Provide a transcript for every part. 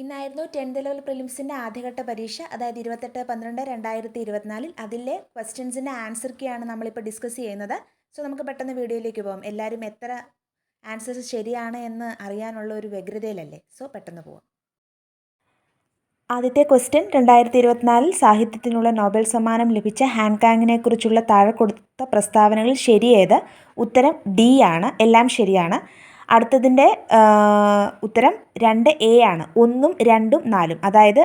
ഇന്നായിരുന്നു tenth level പ്രിലിംസിന്റെ ആദ്യഘട്ട പരീക്ഷ അതായത് ഇരുപത്തെട്ട് പന്ത്രണ്ട് രണ്ടായിരത്തി ഇരുപത്തിനാലിൽ. അതിലെ ക്വസ്റ്റ്യൻസിന്റെ ആൻസർ കീയാണ് നമ്മളിപ്പോൾ ഡിസ്കസ് ചെയ്യുന്നത്. സോ നമുക്ക് പെട്ടെന്ന് വീഡിയോയിലേക്ക് പോകാം എല്ലാവരും എത്ര ആൻസേഴ്സ് ശരിയാണ് എന്ന് അറിയാനുള്ള ഒരു വ്യഗ്രതയിലല്ലേ? സോ പെട്ടെന്ന് പോവാം. ആദ്യത്തെ ക്വസ്റ്റ്യൻ രണ്ടായിരത്തി ഇരുപത്തിനാലിൽ സാഹിത്യത്തിനുള്ള നോബൽ സമ്മാനം ലഭിച്ച ഹാൻകാങ്ങിനെ കുറിച്ചുള്ള താഴെ കൊടുത്ത പ്രസ്താവനകൾ ശരിയേത് ഉത്തരം ഡി ആണ്. എല്ലാം ശരിയാണ്. അടുത്തതിന്റെ ഉത്തരം രണ്ട് എ ആണ്. ഒന്നും രണ്ടും നാലും. അതായത്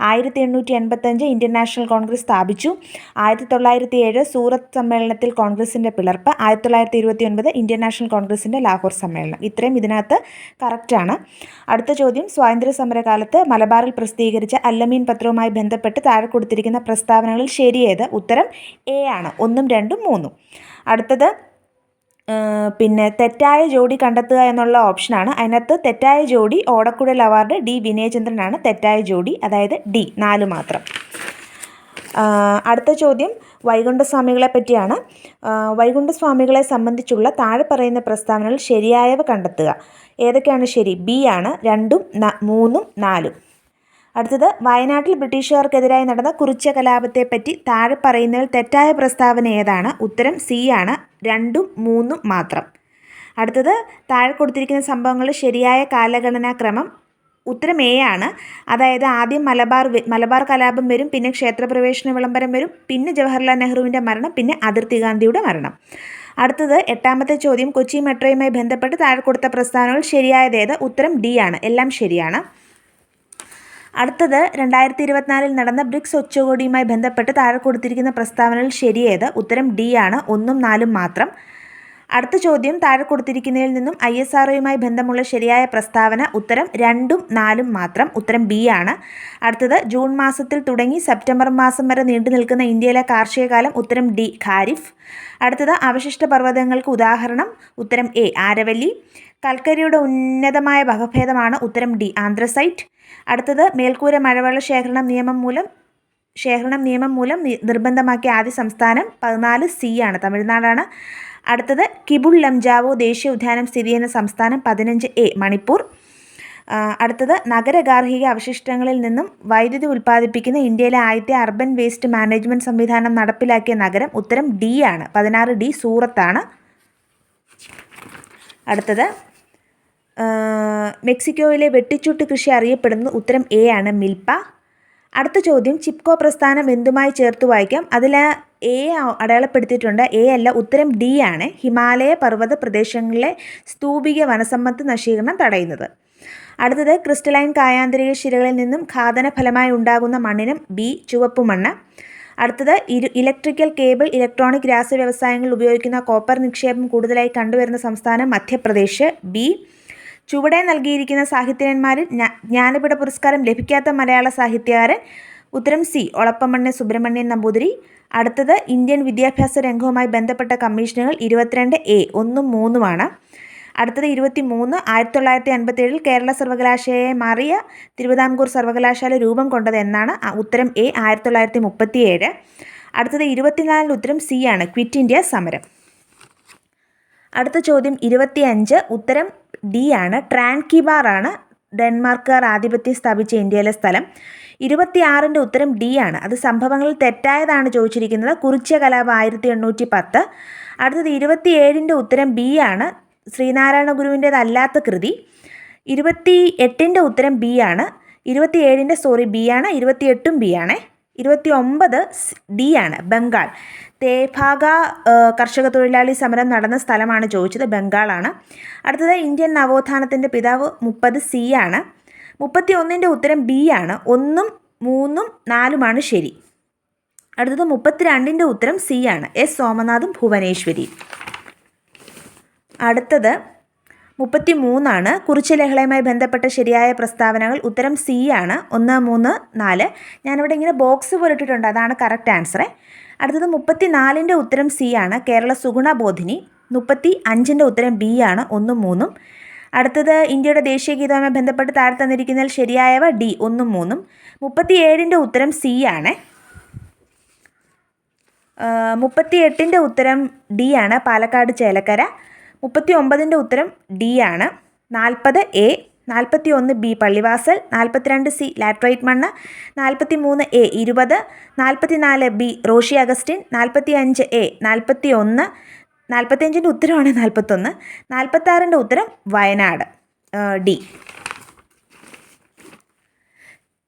ആയിരത്തി എണ്ണൂറ്റി എൺപത്തഞ്ച് ഇന്ത്യൻ നാഷണൽ കോൺഗ്രസ് സ്ഥാപിച്ചു. ആയിരത്തി തൊള്ളായിരത്തി ഏഴ് സൂറത്ത് സമ്മേളനത്തിൽ കോൺഗ്രസിന്റെ പിളർപ്പ്. ആയിരത്തി തൊള്ളായിരത്തി ഇരുപത്തി ഒൻപത് ഇന്ത്യൻ നാഷണൽ കോൺഗ്രസിന്റെ ലാഹോർ സമ്മേളനം. ഇത്രയും ഇതിനകത്ത് കറക്റ്റാണ് അടുത്ത ചോദ്യം സ്വാതന്ത്ര്യ സമരകാലത്ത് മലബാറിൽ പ്രസിദ്ധീകരിച്ച അല്ലമീൻ പത്രവുമായി ബന്ധപ്പെട്ട് താഴെ കൊടുത്തിരിക്കുന്ന പ്രസ്താവനകളിൽ ശരിയേത്? ഉത്തരം എ ആണ്. ഒന്നും രണ്ടും മൂന്നും. അടുത്തത് പിന്നെ തെറ്റായ ജോഡി കണ്ടെത്തുക എന്നുള്ള ഓപ്ഷനാണ് അതിനകത്ത് തെറ്റായ ജോഡി ഓടക്കുഴൽ അവാർഡ് ഡി വിനയചന്ദ്രനാണ്. തെറ്റായ ജോഡി അതായത് ഡി നാല് മാത്രം. അടുത്ത ചോദ്യം വൈകുണ്ഠസ്വാമികളെ പറ്റിയാണ്. വൈകുണ്ഠസ്വാമികളെ സംബന്ധിച്ചുള്ള താഴെ പറയുന്ന പ്രസ്താവനകൾ ശരിയായവ കണ്ടെത്തുക. ഏതൊക്കെയാണ് ശരി? ബി ആണ് രണ്ടും മൂന്നും നാലും. അടുത്തത് വയനാട്ടിൽ ബ്രിട്ടീഷുകാർക്കെതിരായി നടന്ന കുറിച്ച കലാപത്തെപ്പറ്റി താഴെ പറയുന്നതിൽ തെറ്റായ പ്രസ്താവന ഏതാണ്? ഉത്തരം സി ആണ്. രണ്ടും മൂന്നും മാത്രം. അടുത്തത് താഴെ കൊടുത്തിരിക്കുന്ന സംഭവങ്ങളുടെ ശരിയായ കാലഗണനാക്രമം ഉത്തരം എ ആണ്. അതായത് ആദ്യം മലബാർ മലബാർ കലാപം വരും പിന്നെ ക്ഷേത്രപ്രവേശന വിളംബരം വരും പിന്നെ ജവഹർലാൽ നെഹ്റുവിന്റെ മരണം പിന്നെ അതിർത്തി ഗാന്ധിയുടെ മരണം. അടുത്തത് എട്ടാമത്തെ ചോദ്യം കൊച്ചി മെട്രോയുമായി ബന്ധപ്പെട്ട് താഴെ കൊടുത്ത പ്രസ്താവനകൾ ശരിയായതേത് ഉത്തരം ഡി ആണ്. എല്ലാം ശരിയാണ്. അടുത്തത് രണ്ടായിരത്തി ഇരുപത്തിനാലിൽ നടന്ന ബ്രിക്സ് ഉച്ചകോടിയുമായി ബന്ധപ്പെട്ട് താഴെ കൊടുത്തിരിക്കുന്ന പ്രസ്താവനയിൽ ശരിയേത്. ഉത്തരം ഡി ആണ്. ഒന്നും നാലും മാത്രം. അടുത്ത ചോദ്യം താഴെ കൊടുത്തിരിക്കുന്നതിൽ നിന്നും ഐ എസ് ആർഒയുമായി ബന്ധമുള്ള ശരിയായ പ്രസ്താവന ഉത്തരം രണ്ടും നാലും മാത്രം ഉത്തരം ബി ആണ്. അടുത്തത് ജൂൺ മാസത്തിൽ തുടങ്ങി സെപ്റ്റംബർ മാസം വരെ നീണ്ടു നിൽക്കുന്ന ഇന്ത്യയിലെ കാർഷിക കാലം ഉത്തരം ഡി ഖാരിഫ്. അടുത്തത് അവശിഷ്ട പർവതങ്ങൾക്ക് ഉദാഹരണം ഉത്തരം എ ആരവല്ലി. കൽക്കരിയുടെ ഉന്നതമായ വകഭേദമാണ് ഉത്തരം ഡി ആന്ത്രസൈറ്റ്. അടുത്തത് മേൽക്കൂര മഴവെള്ള ശേഖരണം നിയമം മൂലം ശേഖരണം നിയമം മൂലം നിർബന്ധമാക്കിയ ആദ്യ സംസ്ഥാനം പതിനാല് സി ആണ് തമിഴ്നാടാണ്. അടുത്തത് കിബുൾ ലംജാവോ ദേശീയ ഉദ്യാനം സ്ഥിതി ചെയ്യുന്ന സംസ്ഥാനം പതിനഞ്ച് എ മണിപ്പൂർ. അടുത്തത് നഗര ഗാർഹിക അവശിഷ്ടങ്ങളിൽ നിന്നും വൈദ്യുതി ഉൽപ്പാദിപ്പിക്കുന്ന ഇന്ത്യയിലെ ആദ്യത്തെ അർബൻ വേസ്റ്റ് മാനേജ്മെന്റ് സംവിധാനം നടപ്പിലാക്കിയ നഗരം ഉത്തരം ഡി ആണ്. പതിനാറ് ഡി സൂറത്താണ്. അടുത്തത് മെക്സിക്കോയിലെ വെട്ടിച്ചൂട്ട് കൃഷി അറിയപ്പെടുന്നത് ഉത്തരം എ ആണ് മിൽപ്പ. അടുത്ത ചോദ്യം ചിപ്കോ പ്രസ്ഥാനം എന്തുമായി ചേർത്ത് വായിക്കാം? അതിൽ എ അടയാളപ്പെടുത്തിയിട്ടുണ്ട്. എ അല്ല ഉത്തരം ഡി ആണ്. ഹിമാലയ പർവത പ്രദേശങ്ങളിലെ സ്തൂപിക വനസമ്പത്ത് നശീകരണം തടയുന്നത്. അടുത്തത് ക്രിസ്റ്റലൈൻ കായാന്തരിക ശിലകളിൽ നിന്നും ഖാദന ഫലമായി ഉണ്ടാകുന്ന മണ്ണിനും ബി ചുവപ്പ് മണ്ണ്. അടുത്തത് ഇരു ഇലക്ട്രിക്കൽ കേബിൾ ഇലക്ട്രോണിക് രാസ വ്യവസായങ്ങളിൽ ഉപയോഗിക്കുന്ന കോപ്പർ നിക്ഷേപം കൂടുതലായി കണ്ടുവരുന്ന സംസ്ഥാനം മധ്യപ്രദേശ്. ബി ചുവടെ നൽകിയിരിക്കുന്ന സാഹിത്യകന്മാരിൽ ജ്ഞാനപീഠ പുരസ്കാരം ലഭിക്കാത്ത മലയാള സാഹിത്യകാരൻ ഉത്തരം സി. ഒളപ്പമണ്ണ് സുബ്രഹ്മണ്യൻ നമ്പൂതിരി. അടുത്തത് ഇന്ത്യൻ വിദ്യാഭ്യാസ രംഗവുമായി ബന്ധപ്പെട്ട കമ്മീഷനുകൾ ഇരുപത്തിരണ്ട് എ ഒന്നും മൂന്നുമാണ് അടുത്തത് ഇരുപത്തി മൂന്ന് ആയിരത്തി തൊള്ളായിരത്തി അൻപത്തേഴിൽ കേരള സർവകലാശാലയെ മാറിയ തിരുവിതാംകൂർ സർവകലാശാല രൂപം കൊണ്ടത് എന്നാണ് ഉത്തരം എ ആയിരത്തി തൊള്ളായിരത്തി മുപ്പത്തിയേഴ് അടുത്തത് ഇരുപത്തിനാലിൽ ഉത്തരം സി ആണ് ക്വിറ്റ് ഇന്ത്യ സമരം. അടുത്ത ചോദ്യം ഇരുപത്തിയഞ്ച് ഉത്തരം ഡി ആണ് ട്രാൻകിബാർ ആണ്. ഡെൻമാർക്കുകാർ ആധിപത്യം സ്ഥാപിച്ച ഇന്ത്യയിലെ സ്ഥലം. ഇരുപത്തിയാറിന്റെ ഉത്തരം ഡി ആണ്. അത് സംഭവങ്ങളിൽ തെറ്റായതാണ് ചോദിച്ചിരിക്കുന്നത്. കുറിച്യ കലാപം ആയിരത്തി എണ്ണൂറ്റി പത്ത് അടുത്തത് ഇരുപത്തിയേഴിന്റെ ഉത്തരം ബി ആണ്. ശ്രീനാരായണ ഗുരുവിന്റേതല്ലാത്ത കൃതി. ഇരുപത്തി എട്ടിന്റെ ഉത്തരം ബി ആണ്. ഇരുപത്തിയേഴിന്റെ സോറി ബി ആണ്. ഇരുപത്തിയെട്ടും ബി ആണ്. ഇരുപത്തി ഒമ്പത് ഡി ആണ്. ബംഗാൾ. തേഭാഗ കർഷക തൊഴിലാളി സമരം നടന്ന സ്ഥലമാണ് ചോദിച്ചത്. ബംഗാളാണ്. അടുത്തത് ഇന്ത്യൻ നവോത്ഥാനത്തിന്റെ പിതാവ് മുപ്പത് സി ആണ്. മുപ്പത്തി ഒന്നിന്റെ ഉത്തരം ബി ആണ്. ഒന്നും മൂന്നും നാലുമാണ് ശരി. അടുത്തത് മുപ്പത്തിരണ്ടിന്റെ ഉത്തരം സി ആണ്. എസ്. സോമനാഥും ഭുവനേശ്വരി. അടുത്തത് മുപ്പത്തി മൂന്നാണ് കുറിച്ച് ലഹളയുമായി ബന്ധപ്പെട്ട ശരിയായ പ്രസ്താവനകൾ. ഉത്തരം സി ആണ്. ഒന്ന് മൂന്ന് നാല്. ഞാനിവിടെ ഇങ്ങനെ ബോക്സ് പോലെ ഇട്ടിട്ടുണ്ട്. അതാണ് കറക്റ്റ് ആൻസറെ അടുത്തത് മുപ്പത്തി നാലിന്റെ ഉത്തരം സി ആണ്. കേരള സുഗുണ ബോധിനി. മുപ്പത്തി അഞ്ചിന്റെ ഉത്തരം ബി ആണ്. ഒന്നും മൂന്നും. അടുത്തത് ഇന്ത്യയുടെ ദേശീയ ഗീതവുമായി ബന്ധപ്പെട്ട് താഴെ തന്നിരിക്കുന്നതിൽ ശരിയായവ ഡി ഒന്നും മൂന്നും. മുപ്പത്തി ഏഴിന്റെ ഉത്തരം സി ആണ്. മുപ്പത്തി എട്ടിന്റെ ഉത്തരം ഡി ആണ്. പാലക്കാട് ചേലക്കര. മുപ്പത്തി ഒമ്പതിന്റെ ഉത്തരം ഡി ആണ്. നാൽപ്പത് എ നാൽപ്പത്തി ഒന്ന് ബി പള്ളിവാസൽ നാൽപ്പത്തിരണ്ട് സി ലാട്രൈറ്റ് മണ്ണ് നാൽപ്പത്തി മൂന്ന് എ ഇരുപത് നാൽപ്പത്തി നാല് ബി റോഷി അഗസ്റ്റിൻ നാൽപ്പത്തി അഞ്ച് എ നാൽപ്പത്തി ഒന്ന് നാൽപ്പത്തിയഞ്ചിന്റെ ഉത്തരമാണ് നാൽപ്പത്തൊന്ന് നാൽപ്പത്താറിന്റെ ഉത്തരം വയനാട് ഡി.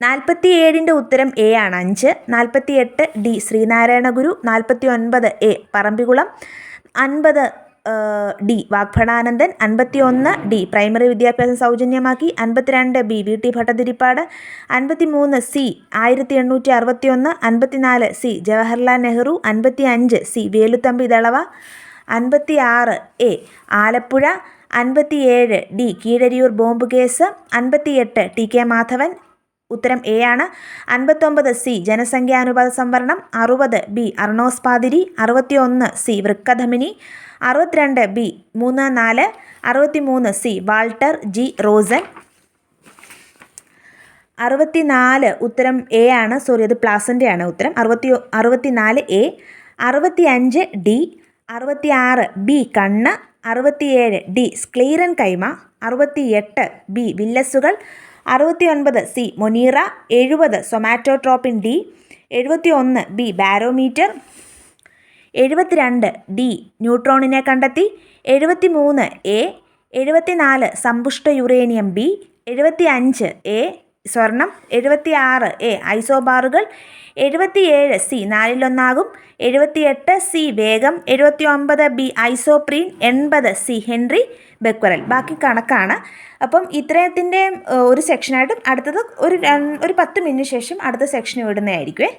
നാൽപ്പത്തി ഏഴിന്റെ ഉത്തരം എ ആണ് അഞ്ച് നാൽപ്പത്തി എട്ട് ഡി ശ്രീനാരായണ ഗുരു നാൽപ്പത്തി ഒൻപത് എ പറമ്പിക്കുളം അൻപത് ഡി വാഗ്ഭടാനന്ദൻ അൻപത്തി ഒന്ന് ഡി പ്രൈമറി വിദ്യാഭ്യാസം സൗജന്യമാക്കി അൻപത്തിരണ്ട് ബി വി ടി ഭട്ടതിരിപ്പാട് അൻപത്തി മൂന്ന് സി ആയിരത്തി എണ്ണൂറ്റി അറുപത്തി ഒന്ന് അൻപത്തിനാല് സി ജവഹർലാൽ നെഹ്റു അൻപത്തി അഞ്ച് സി വേലുത്തമ്പി ദളവ അൻപത്തി ആറ് എ ആലപ്പുഴ അൻപത്തി ഏഴ് ഡി കീഴരിയൂർ ബോംബ് കേസ് അൻപത്തിയെട്ട് ടി കെ മാധവൻ ഉത്തരം എ ആണ്. അൻപത്തൊമ്പത് സി ജനസംഖ്യാനുപാത സംവരണം. അറുപത് ബി അർണോസ് പാതിരി അറുപത്തി ഒന്ന് സി വൃക്കധമിനി. അറുപത്തിരണ്ട് ബി മൂന്ന് നാല്. അറുപത്തി മൂന്ന് സി വാൾട്ടർ ജി റോസൻ. അറുപത്തി നാല് ഉത്തരം എ ആണ്. സോറി അത് പ്ലാസന്റെ ആണ് ഉത്തരം. അറുപത്തി അറുപത്തി നാല് എ. അറുപത്തി അഞ്ച് ഡി. അറുപത്തി ആറ് ബി കണ്ണ്. അറുപത്തിയേഴ് ഡി സ്ക്ലീറൻ കൈമ. അറുപത്തി എട്ട് ബി വില്ലസുകൾ. അറുപത്തി ഒൻപത് സി മൊനീറ എഴുപത് സൊമാറ്റോട്രോപ്പിൻ ഡി എഴുപത്തി ഒന്ന് ബി ബാരോമീറ്റർ എഴുപത്തിരണ്ട് ഡി ന്യൂട്രോണിനെ കണ്ടെത്തി എഴുപത്തി മൂന്ന് എ എഴുപത്തിനാല് സമ്പുഷ്ട യുറേനിയം ബി എഴുപത്തി അഞ്ച് എ സ്വർണം എഴുപത്തി ആറ് എ ഐസോബാറുകൾ എഴുപത്തിയേഴ് സി നാലിലൊന്നാകും എഴുപത്തിയെട്ട് സി വേഗം എഴുപത്തി ഒമ്പത് ബി ഐസോപ്രീൻ എൺപത് സി ഹെൻറി ബെക്വറൽ. ബാക്കി കണക്കാണ്. അപ്പം ഇത്രയത്തിന്റെ ഒരു സെക്ഷനായിട്ടും അടുത്തത് ഒരു ഒരു പത്ത് മിനിറ്റിന് ശേഷം അടുത്ത സെക്ഷൻ വിടുന്നതായിരിക്കുമേ